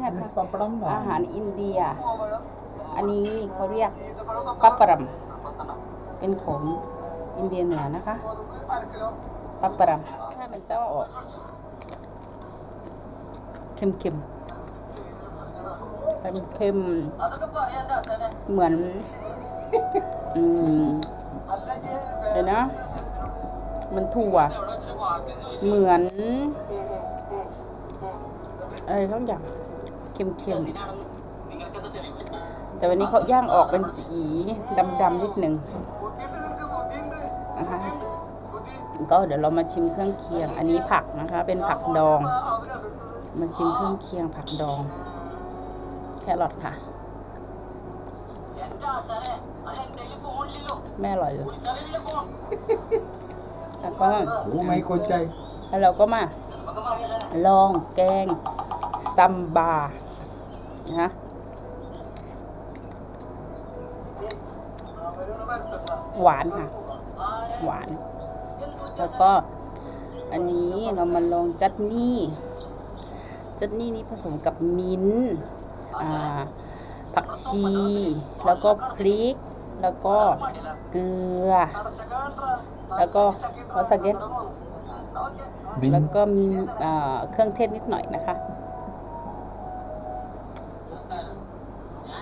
แฮป This papadam อาหารอินเดีย อันนี้เขาเรียกปัปปรัม เป็นของอินเดียเหนือนะคะปัปปรัมถ้ามันจะออกเค็มเค็มเค็มเค็มเหมือนอืมเดี๋ยวนะมันถั่ว เหมือนอะไรทั้งอย่าง เค็มๆ แต่วันนี้เขาย่างออกเป็นสีดำๆนิดหนึ่งนะคะก็เดี๋ยวเรามาชิมเครื่องเคียง อันนี้ผักนะคะ เป็นผักดอง มาชิมเครื่องเคียงผักดอง แครอทค่ะ แม่อร่อยเลย แล้วก็ Oh my kochai. แล้วเราก็มา ลองแกงซัมบา นะหวานค่ะ หวาน แล้วก็อันนี้เรามาลองจัตนี่ จัตนี่นี้ผสมกับมิ้นท์อ่าผักชี แล้วก็พริก แล้วก็เกลือ แล้วก็วาซาเกต Bin แล้วก็มีอ่าเครื่องเทศนิดหน่อยนะคะ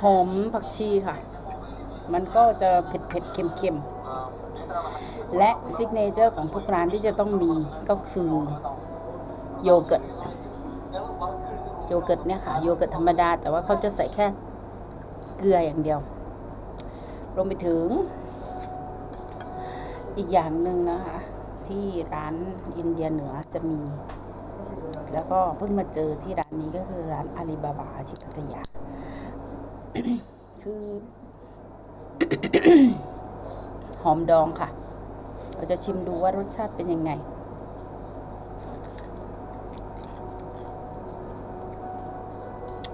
หอมผักชีค่ะ มันก็จะเผ็ดเผ็ดเค็มเค็มและซิกเนเจอร์ของทุกร้านที่จะต้องมีก็คือโยเกิร์ต โยเกิร์ตเนี่ยค่ะ โยเกิร์ตธรรมดา แต่ว่าเขาจะใส่แค่เกลืออย่างเดียว รวมไปถึง อีกอย่างหนึ่งนะคะ ที่ร้านอินเดียเหนือจะมี แล้วก็เพิ่งมาเจอที่ร้านนี้ก็คือร้านอาลีบาบาที่พัทยา คือ หอมดองค่ะ เราจะชิมดูว่ารสชาติเป็นยังไง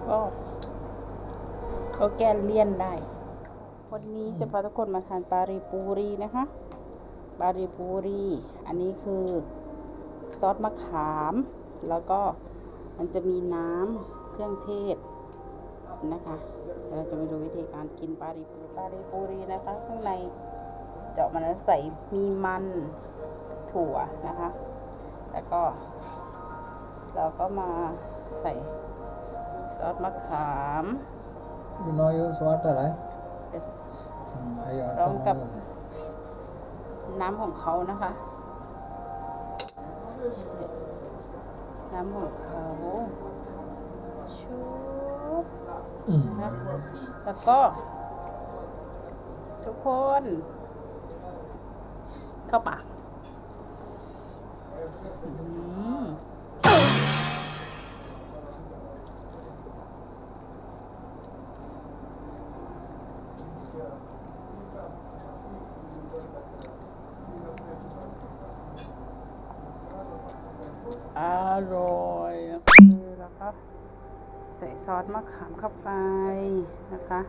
ก็ก็แก้เลี่ยนได้ วันนี้จะพาทุกคนมาทานปาริปูรีนะคะ ปาริปูรี อันนี้คือซอสมะขาม แล้วก็มันจะมีน้ำเครื่องเทศนะคะ เดี๋ยวเราจะมาดูวิธีการกินปาริปูปาริปูรีนะคะ ข้างในเจาะมันแล้วใส่มีมันถั่วนะคะ แล้วก็ เราก็มาใส่ซอสมะขาม you know use water, right? Yes Hmm, I also Wrong cup. know. น้ำของเขานะคะ น้ำของเขาชุบ Hmm. นะแล้วก็ ทุกคน เข้าปากอร่อยแล้วก็ ใส่ซอสมะขามเข้าไปนะคะ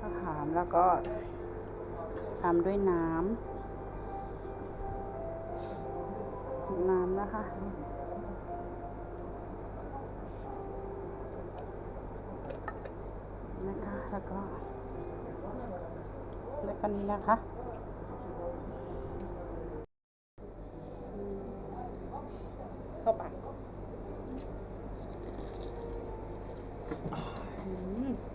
มะขามแล้วก็ตามด้วยน้ำน้ำนะคะนะคะแล้วก็แล้วก็นี้นะคะ 嗯。